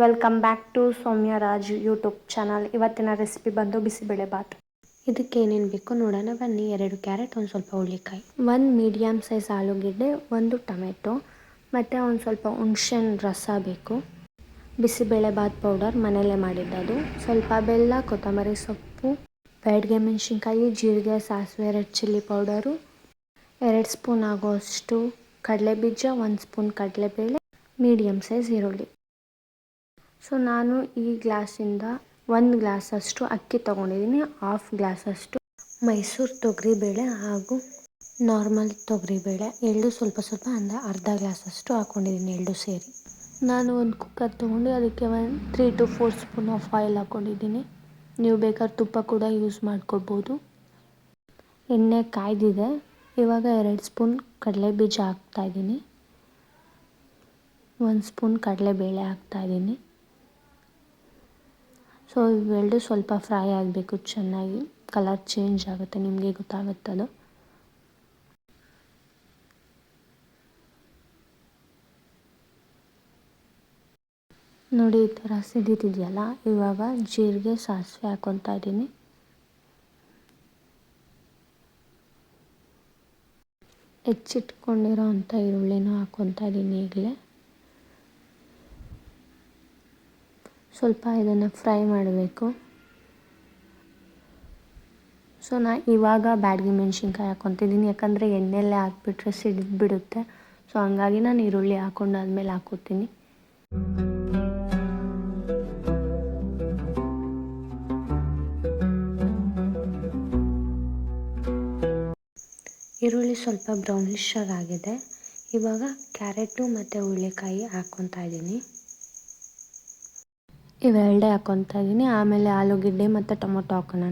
Welcome back to Soumya Raj YouTube channel ಇವತ್ತಿನ recipe ಬಂದು ಬಿಸಿಬೇಳೆ ಬಾತ್. ಇದಕ್ಕೆ ಏನೇನು ಬೇಕು ನೋಡೋಣ. ಬನ್ನಿ, ಎರಡು ಕ್ಯಾರೆಟ್, ಒಂದು ಸ್ವಲ್ಪ ಹುಳ್ಳಿಕಾಯಿ ಒಂದು ಮೀಡಿಯಮ್ ಸೈಜ್ ಆಲೂಗೆಡ್ಡೆ, ಒಂದು ಟೊಮೆಟೊ, ಮತ್ತು ಒಂದು ಸ್ವಲ್ಪ ಹುಣ್ಸೆನ್ ರಸ ಬೇಕು. ಬಿಸಿಬೇಳೆ ಬಾತ್ ಪೌಡರ್ ಮನೆಯಲ್ಲೇ ಮಾಡಿದ್ದದು ಸ್ವಲ್ಪ ಬೆಲ್ಲ, ಕೊತ್ತಂಬರಿ ಸೊಪ್ಪು, ಬ್ಯಾಡ್ಗೆ ಮೆಣಸಿನ್ಕಾಯಿ, ಜೀರಿಗೆ, ಸಾಸಿವೆ, ರೆಡ್ ಚಿಲ್ಲಿ ಪೌಡರು, ಎರಡು ಸ್ಪೂನ್ ಆಗೋಷ್ಟು ಕಡಲೆಬೀಜ, ಒಂದು ಸ್ಪೂನ್ ಕಡಲೆಬೇಳೆ ಮೀಡಿಯಮ್ ಸೈಜ್ ಈರುಳ್ಳಿ. ಸೊ ನಾನು ಈ ಗ್ಲಾಸಿಂದ ಒಂದು ಗ್ಲಾಸಷ್ಟು ಅಕ್ಕಿ ತೊಗೊಂಡಿದ್ದೀನಿ ಹಾಫ್ ಗ್ಲಾಸಷ್ಟು ಮೈಸೂರು ತೊಗರಿಬೇಳೆ ಹಾಗೂ ನಾರ್ಮಲ್ ತೊಗರಿಬೇಳೆ. ಎರಡು ಸ್ವಲ್ಪ ಸ್ವಲ್ಪ ಅಂದರೆ ಅರ್ಧ ಗ್ಲಾಸಷ್ಟು ಹಾಕ್ಕೊಂಡಿದ್ದೀನಿ ಎರಡು ಸೇರಿ. ನಾನು ಒಂದು ಕುಕ್ಕರ್ ತೊಗೊಂಡು ಅದಕ್ಕೆ ಒಂದು three to four spoon of oil ಹಾಕ್ಕೊಂಡಿದ್ದೀನಿ ನೀವು ಬೇಕಾದ್ರೆ ತುಪ್ಪ ಕೂಡ ಯೂಸ್ ಮಾಡ್ಕೊಳ್ಬೋದು. ಎಣ್ಣೆ ಕಾಯ್ದಿದೆ. ಇವಾಗ ಎರಡು ಸ್ಪೂನ್ ಕಡಲೆ ಬೀಜ ಹಾಕ್ತಾಯಿದ್ದೀನಿ ಒಂದು ಸ್ಪೂನ್ ಕಡಲೆಬೇಳೆ ಹಾಕ್ತಾಯಿದ್ದೀನಿ ಸೊ ಇವೆರಡು ಸ್ವಲ್ಪ ಫ್ರೈ ಆಗಬೇಕು, ಚೆನ್ನಾಗಿ ಕಲರ್ ಚೇಂಜ್ ಆಗುತ್ತೆ, ನಿಮಗೆ ಗೊತ್ತಾಗುತ್ತೆ ಅದು ನೋಡಿ, ಈ ಥರ ಸಿಡಿತಿದೆಯಲ್ಲ, ಇವಾಗ ಜೀರಿಗೆ ಸಾಸಿವೆ ಹಾಕ್ಕೊತಾ ಇದ್ದೀನಿ. ಹೆಚ್ಚಿಟ್ಕೊಂಡಿರೋ ಅಂಥ ಈರುಳ್ಳಿನೂ ಹಾಕ್ಕೊತಾ ಇದ್ದೀನಿ ಈಗಲೇ. ಸ್ವಲ್ಪ ಇದನ್ನು ಫ್ರೈ ಮಾಡಬೇಕು. ಸೊ ನಾ ಇವಾಗ ಬ್ಯಾಡ್ಗಿ ಮೆಣಸಿನ್ಕಾಯಿ ಹಾಕ್ಕೊತಿದ್ದೀನಿ ಯಾಕಂದರೆ ಎಣ್ಣೆಲ್ಲೇ ಹಾಕ್ಬಿಟ್ರೆ ಸಿಡಿದು ಬಿಡುತ್ತೆ. ಸೊ ಹಂಗಾಗಿ ನಾನು ಈರುಳ್ಳಿ ಹಾಕೊಂಡಾದ್ಮೇಲೆ ಹಾಕೋತೀನಿ. ಈರುಳ್ಳಿ ಸ್ವಲ್ಪ ಬ್ರೌನಿಶ್ ಆಗಿದೆ. ಇವಾಗ ಕ್ಯಾರೆಟು ಮತ್ತು ಹುಳ್ಳಿಕಾಯಿ ಹಾಕ್ಕೊತಾ ಇದ್ದೀನಿ. ಇವೆರಡೇ ಹಾಕ್ಕೊತಾ ಇದ್ದೀನಿ ಆಮೇಲೆ ಆಲೂಗೆಡ್ಡೆ ಮತ್ತು ಟೊಮೊಟೊ ಹಾಕೋಣ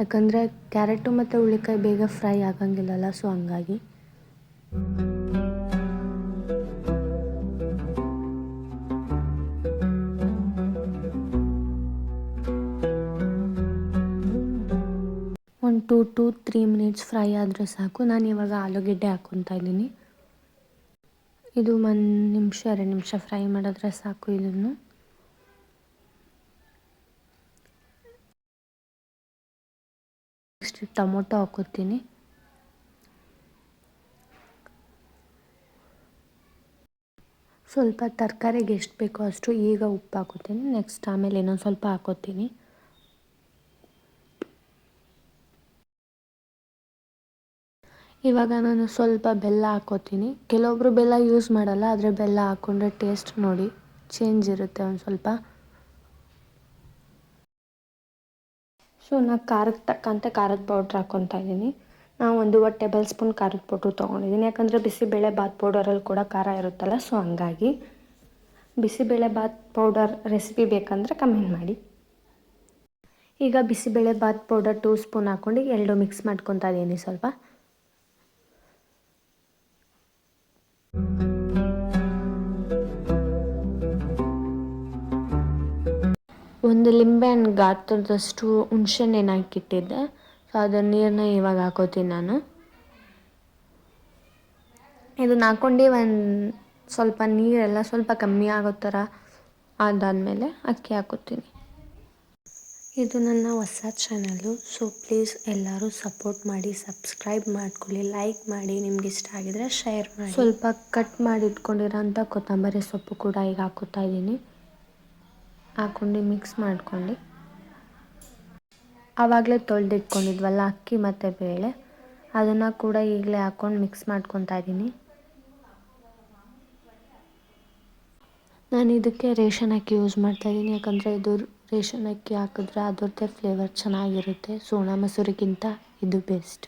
ಯಾಕಂದರೆ ಕ್ಯಾರೆಟು ಮತ್ತು ಹುಳ್ಳಿಕಾಯಿ ಬೇಗ ಫ್ರೈ ಆಗಂಗಿಲ್ಲಲ್ಲ, ಸೊ ಹಂಗಾಗಿ. ಒಂದು two to three minutes fry ಆದರೆ ಸಾಕು. ನಾನು ಇವಾಗ ಆಲೂಗಡ್ಡೆ ಹಾಕ್ಕೊತಾ ಇದ್ದೀನಿ ಇದು ಒಂದು ನಿಮಿಷ, ಎರಡು ನಿಮಿಷ ಫ್ರೈ ಮಾಡಿದ್ರೆ ಸಾಕು ಇದನ್ನು. ನೆಕ್ಸ್ಟ್ ಟೊಮೊಟೊ ಹಾಕೋತೀನಿ. ಸ್ವಲ್ಪ ತರಕಾರಿಗೆ ಎಷ್ಟು ಬೇಕೋ ಅಷ್ಟು ಈಗ ಉಪ್ಪು ಹಾಕೋತೀನಿ. ನೆಕ್ಸ್ಟ್ ಆಮೇಲೆ ಇನ್ನೊಂದು ಸ್ವಲ್ಪ ಹಾಕೋತೀನಿ. ಇವಾಗ ನಾನು ಸ್ವಲ್ಪ ಬೆಲ್ಲ ಹಾಕೋತೀನಿ. ಕೆಲವೊಬ್ಬರು ಬೆಲ್ಲ ಯೂಸ್ ಮಾಡಲ್ಲ, ಆದರೆ ಬೆಲ್ಲ ಹಾಕ್ಕೊಂಡ್ರೆ ಟೇಸ್ಟ್ ನೋಡಿ ಚೇಂಜ್ ಇರುತ್ತೆ ಒಂದು ಸ್ವಲ್ಪ. ಸೊ ನಾನು ಖಾರಕ್ಕೆ ತಕ್ಕಂತೆ ಖಾರದ ಪೌಡ್ರ್ ಹಾಕ್ಕೊತಾ ಇದ್ದೀನಿ. ನಾನು ಒಂದೂವರೆ ಟೇಬಲ್ ಸ್ಪೂನ್ ಖಾರದ ಪೌಡ್ರು ತೊಗೊಂಡಿದ್ದೀನಿ. ಯಾಕಂದರೆ ಬಿಸಿಬೇಳೆ ಬಾತ್ ಪೌಡರಲ್ಲಿ ಕೂಡ ಖಾರ ಇರುತ್ತಲ್ಲ ಸೊ ಹಂಗಾಗಿ ಬಿಸಿಬೇಳೆ ಬಾತ್ ಪೌಡರ್ ರೆಸಿಪಿ ಬೇಕಂದರೆ ಕಮೆಂಟ್ ಮಾಡಿ. ಈಗ bisibele bath powder two spoon ಹಾಕ್ಕೊಂಡು ಎರಡು ಮಿಕ್ಸ್ ಮಾಡ್ಕೊತಾ ಇದ್ದೀನಿ ಸ್ವಲ್ಪ. ಒಂದು ಲಿಂಬೆಹಣ್ಣು ಗಾತ್ರದಷ್ಟು ಹುಣ್ಸೆಹಣ್ಣು ಹಾಕಿಟ್ಟಿದ್ದೆ. ಸೊ ಅದರ ನೀರನ್ನ ಇವಾಗ ಹಾಕೋತೀನಿ ನಾನು. ಇದನ್ನ ಹಾಕ್ಕೊಂಡು ಒಂದು ಸ್ವಲ್ಪ ನೀರೆಲ್ಲ ಸ್ವಲ್ಪ ಕಮ್ಮಿ ಆಗೋ ಥರ ಅದಾದಮೇಲೆ ಅಕ್ಕಿ ಹಾಕೋತೀನಿ. ಇದು ನನ್ನ ಹೊಸ ಚಾನಲ್ಲು ಸೊ ಪ್ಲೀಸ್ ಎಲ್ಲರೂ ಸಪೋರ್ಟ್ ಮಾಡಿ ಸಬ್ಸ್ಕ್ರೈಬ್ ಮಾಡ್ಕೊಳ್ಳಿ ಲೈಕ್ ಮಾಡಿ, ನಿಮ್ಗೆ ಇಷ್ಟ ಆಗಿದ್ರೆ ಶೇರ್ ಮಾಡಿ. ಸ್ವಲ್ಪ ಕಟ್ ಮಾಡಿ ಇಟ್ಕೊಂಡಿರೋಂಥ ಕೊತ್ತಂಬರಿ ಸೊಪ್ಪು ಕೂಡ ಈಗ ಹಾಕೋತಾ ಇದ್ದೀನಿ. ಹಾಕ್ಕೊಂಡು ಮಿಕ್ಸ್ ಮಾಡ್ಕೊಂಡು. ಆವಾಗಲೇ ತೊಳೆದಿಟ್ಕೊಂಡಿದ್ವಲ್ಲ ಅಕ್ಕಿ ಮತ್ತು ಬೇಳೆ. ಅದನ್ನು ಕೂಡ ಈಗಲೇ ಹಾಕ್ಕೊಂಡು ಮಿಕ್ಸ್ ಮಾಡ್ಕೊತಾ ಇದ್ದೀನಿ ನಾನು ಇದಕ್ಕೆ ರೇಷನ್ ಅಕ್ಕಿ ಯೂಸ್ ಮಾಡ್ತಾ ಮಾಡ್ತಾಯಿದ್ದೀನಿ ಯಾಕಂದರೆ ಇದು ರೇಷನ್ ಅಕ್ಕಿ ಹಾಕಿದ್ರೆ ಅದರದ್ದೇ ಫ್ಲೇವರ್ ಚೆನ್ನಾಗಿರುತ್ತೆ. ಸೋನಾ ಮಸೂರಿಗಿಂತ ಇದು ಬೆಸ್ಟ್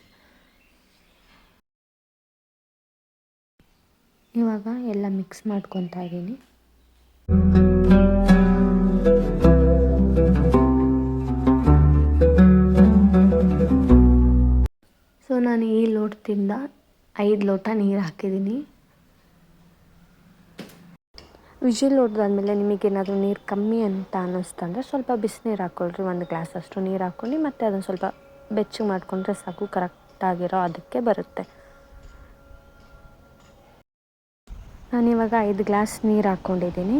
ಇವಾಗ ಎಲ್ಲ ಮಿಕ್ಸ್ ಮಾಡ್ಕೊತಾ ಇದ್ದೀನಿ ನಾನು ಈ ಲೋಟದಿಂದ ಐದು ಲೋಟ ನೀರು ಹಾಕಿದ್ದೀನಿ. ವಿಜಿಲ್ ಹೊಡೆದಾದ್ಮೇಲೆ ನಿಮಗೇನಾದರೂ ನೀರು ಕಮ್ಮಿ ಅಂತ ಅನ್ನಿಸ್ತಂದ್ರೆ ಸ್ವಲ್ಪ ಬಿಸಿನೀರು ಹಾಕ್ಕೊಳ್ರಿ, ಒಂದು ಗ್ಲಾಸ್ ಅಷ್ಟು ನೀರು ಹಾಕ್ಕೊಂಡು ಮತ್ತೆ ಅದನ್ನು ಸ್ವಲ್ಪ ಬೆಚ್ಚಗೆ ಮಾಡಿಕೊಂಡ್ರೆ ಸಾಕು ಕರೆಕ್ಟಾಗಿರೋ ಅದಕ್ಕೆ ಬರುತ್ತೆ. ನಾನಿವಾಗ ಐದು ಗ್ಲಾಸ್ ನೀರು ಹಾಕ್ಕೊಂಡಿದ್ದೀನಿ.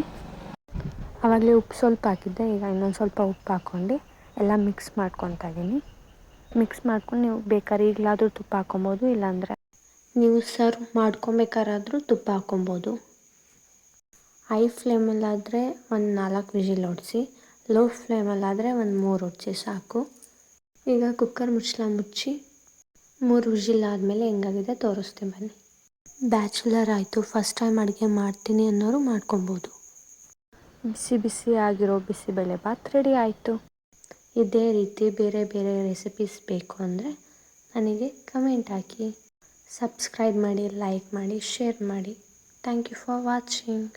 ಆವಾಗಲೇ ಉಪ್ಪು ಸ್ವಲ್ಪ ಹಾಕಿದ್ದೆ, ಈಗ ಇನ್ನೊಂದು ಸ್ವಲ್ಪ ಉಪ್ಪು ಹಾಕ್ಕೊಂಡು ಎಲ್ಲ ಮಿಕ್ಸ್ ಮಾಡ್ಕೊತಾ ಇದ್ದೀನಿ. ಮಿಕ್ಸ್ ಮಾಡ್ಕೊಂಡು ನೀವು ಬೇಕಾದ್ರೆ ಈಗಲಾದರೂ ತುಪ್ಪ ಹಾಕ್ಕೊಬೋದು ಇಲ್ಲಾಂದರೆ ನೀವು ಸರ್ವ್ ಮಾಡ್ಕೊಬೇಕಾದ್ರೂ ತುಪ್ಪ ಹಾಕ್ಕೊಬೋದು. ಹೈ ಫ್ಲೇಮಲ್ಲಾದರೆ ಒಂದು ನಾಲ್ಕು ವಿಜಿಲ್ ಹೊಡಿಸಿ ಲೋ ಫ್ಲೇಮಲ್ಲಾದರೆ ಒಂದು ಮೂರು ಹೊಡ್ಸಿ ಸಾಕು. ಈಗ ಕುಕ್ಕರ್ ಮುಚ್ಚಲ ಮುಚ್ಚಿ ಮೂರು ವಿಜಿಲ್ ಆದಮೇಲೆ ಹೆಂಗಾಗಿದೆ ತೋರಿಸ್ತೀನಿ ಬನ್ನಿ. ಬ್ಯಾಚುಲರ್ ಆಯಿತು ಫಸ್ಟ್ ಟೈಮ್ ಅಡುಗೆ ಮಾಡ್ತೀನಿ ಅನ್ನೋರು ಮಾಡ್ಕೊಬೋದು. ಬಿಸಿ ಬಿಸಿ ಆಗಿರೋ ಬಿಸಿಬೇಳೆ ಭಾತ್ ರೆಡಿ ಆಯಿತು. ಇದೇ ರೀತಿ ಬೇರೆ ಬೇರೆ ರೆಸಿಪೀಸ್ ಬೇಕು ಅಂದರೆ ನನಗೆ ಕಮೆಂಟ್ ಹಾಕಿ. ಸಬ್ಸ್ಕ್ರೈಬ್ ಮಾಡಿ ಲೈಕ್ ಮಾಡಿ ಶೇರ್ ಮಾಡಿ. Thank you for watching